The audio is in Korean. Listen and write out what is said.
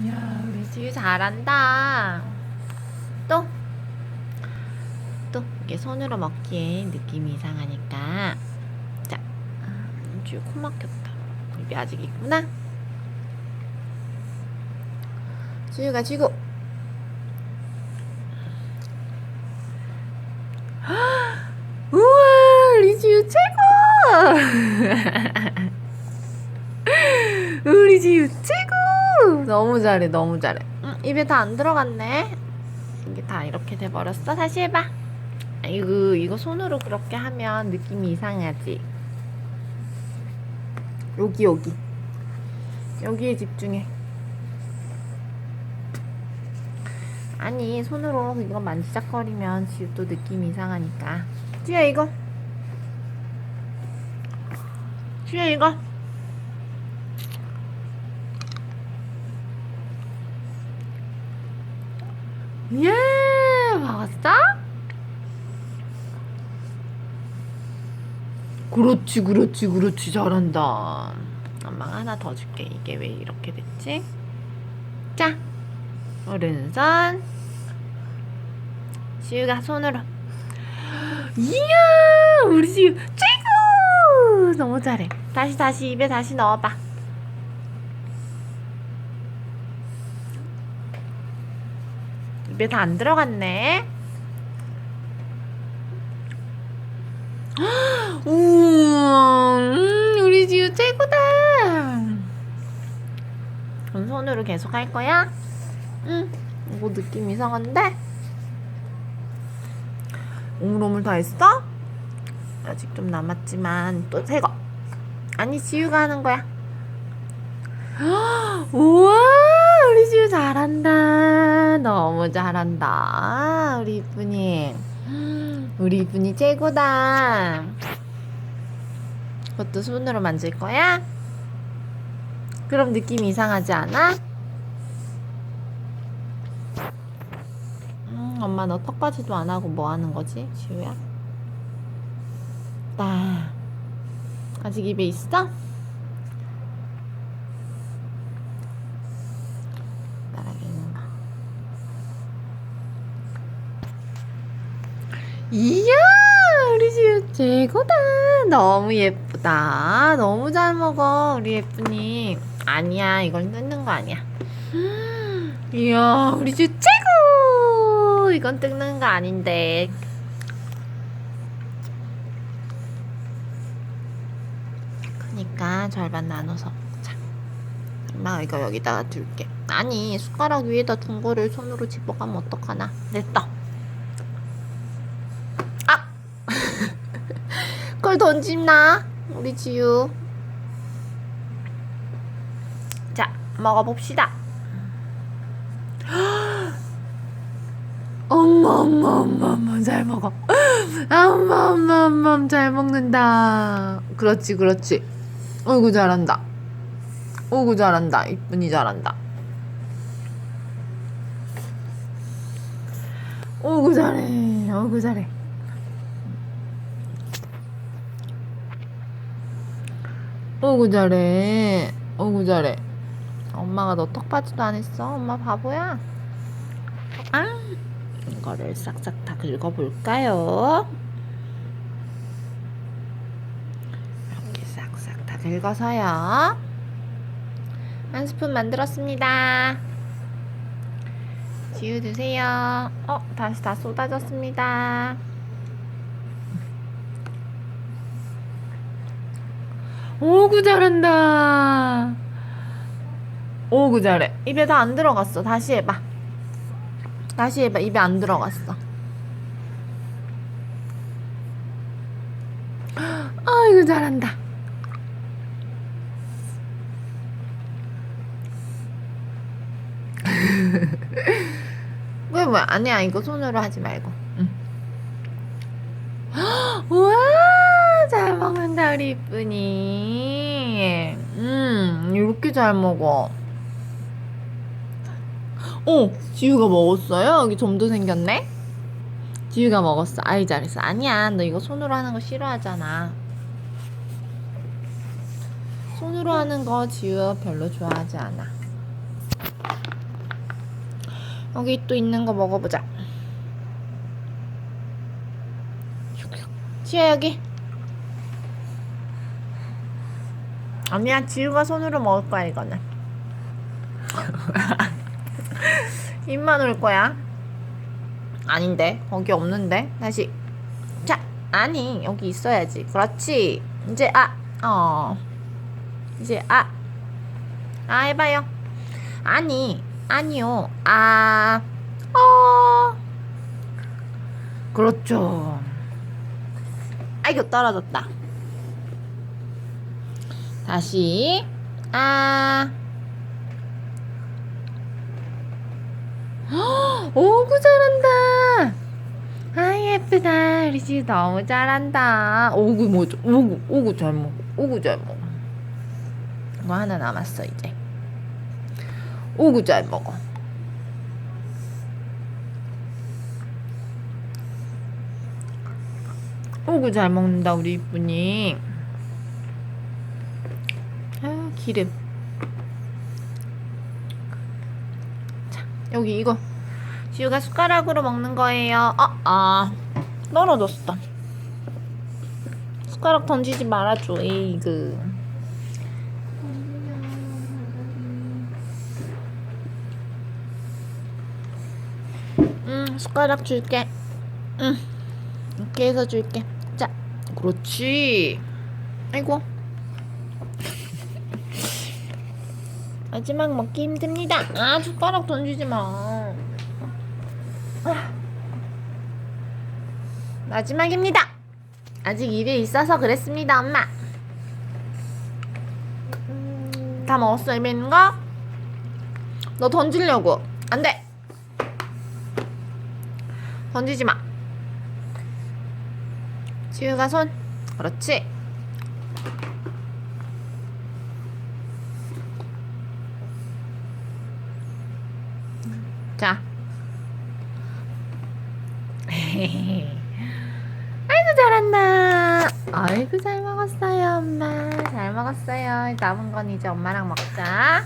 이야, 우리 지유 잘한다. 또, 또, 이게 손으로 먹기엔 느낌이 이상하니까. 자, 음, 지유 코 막혔다. 입이 아직 있구나. 지유가 쥐고. 우와, 우리 지유 최고! 우리 지유 최고! 너무 잘해, 너무 잘해. 응, 입에 다 안 들어갔네. 이게 다 이렇게 돼버렸어. 다시 해봐. 아이고, 이거 손으로 그렇게 하면 느낌이 이상하지. 여기, 여기. 여기에 집중해. 아니, 손으로 이거 만지작거리면 지우 또 느낌이 이상하니까. 지우야, 이거. 지우야, 이거. 예, 먹었어? 그렇지, 그렇지, 그렇지, 잘한다. 엄마가 하나 더 줄게. 이게 왜 이렇게 됐지? 자, 오른손. 지우가 손으로. 이야, 우리 지우 최고! 너무 잘해. 다시, 다시 입에 다시 넣어봐. 입에 다 안 들어갔네. 우와, 음, 우리 지우 최고다. 그럼 손으로 계속 할 거야? 응. 이거 느낌 이상한데? 오물오물 다 했어? 아직 좀 남았지만 또 새거. 아니 지우가 하는 거야. 우와 지우 잘한다. 너무 잘한다. 우리 이쁜이. 우리 이쁜이 최고다. 그것도 손으로 만질 거야? 그럼 느낌이 이상하지 않아? 음, 엄마 너 턱받이도 안 하고 뭐 하는 거지, 지우야? 나 아직 입에 있어? 따라가는 이야, 우리 지우 최고다. 너무 예쁘다. 너무 잘 먹어, 우리 예쁜이. 아니야, 이걸 뜯는 거 아니야. 이야, 우리 지우 최고! 이건 뜯는 거 아닌데. 그니까 절반 나눠서 자 엄마 이거 여기다가 둘게 아니 숟가락 위에다 둔 거를 손으로 집어가면 어떡하나 됐다 아 그걸 던짐나? 우리 지유. 자 먹어봅시다. 엄마 엄마 엄마 엄마 잘 먹어. 엄마 엄마 엄마 잘 먹는다. 그렇지 그렇지. 어이구 잘한다. 어이구 잘한다. 이쁜이 잘한다. 어이구 잘해. 어이구 잘해 어이구 잘해 어이구 잘해 엄마가 너 턱받이도 안 했어 엄마 바보야 아 이거를 싹싹 다 긁어볼까요? 이렇게 싹싹 다 긁어서요. 한 스푼 만들었습니다. 지우 드세요. 어, 다시 다 쏟아졌습니다. 오구 잘한다. 오구 잘해. 입에 다 안 들어갔어. 다시 해봐. 다시 해봐. 입에 안 들어갔어. 아이고 잘한다. 왜 뭐야? 아니야 이거 손으로 하지 말고. 응. 우와 잘 먹는 다 우리 이쁜이. 음 이렇게 잘 먹어. 어, 지우가 먹었어요? 여기 점도 생겼네? 지우가 먹었어. 아이, 잘했어. 아니야, 너 이거 손으로 하는 거 싫어하잖아. 손으로 하는 거 지우 별로 좋아하지 않아. 여기 또 있는 거 먹어보자. 지아 여기. 아니야 지우가 손으로 먹을 거야 이거는. 입만 올 거야. 아닌데 거기 없는데 다시. 자 아니 여기 있어야지. 그렇지. 이제 아 어. 이제 아. 아 해봐요. 아니 아니요. 아. 어. 그렇죠. 아이고 떨어졌다. 다시 아. 헉, 오구 잘한다. 아 예쁘다. 우리 집 너무 잘한다. 오구 뭐죠? 오구 오구 잘 먹어. 오구 잘 먹어. 이거 하나 남았어 이제. 오구 잘 먹어. 오구 잘 먹는다 우리 이쁜이. 아 기름. 자 여기 이거 지우가 숟가락으로 먹는 거예요. 아, 아 떨어졌어. 숟가락 던지지 말아줘. 에이그. 응, 숟가락 줄게. 응, 이렇게 해서 줄게. 자, 그렇지. 아이고. 마지막 먹기 힘듭니다. 아, 숟가락 던지지 마. 아. 마지막입니다. 아직 입에 있어서 그랬습니다, 엄마. 다 먹었어, 입에 있는 거? 너 던지려고. 안 돼. 던지지 마. 지우가 손. 그렇지. 자. 아이고 잘한다. 아이고 잘 먹었어요, 엄마. 잘 먹었어요. 남은 건 이제 엄마랑 먹자.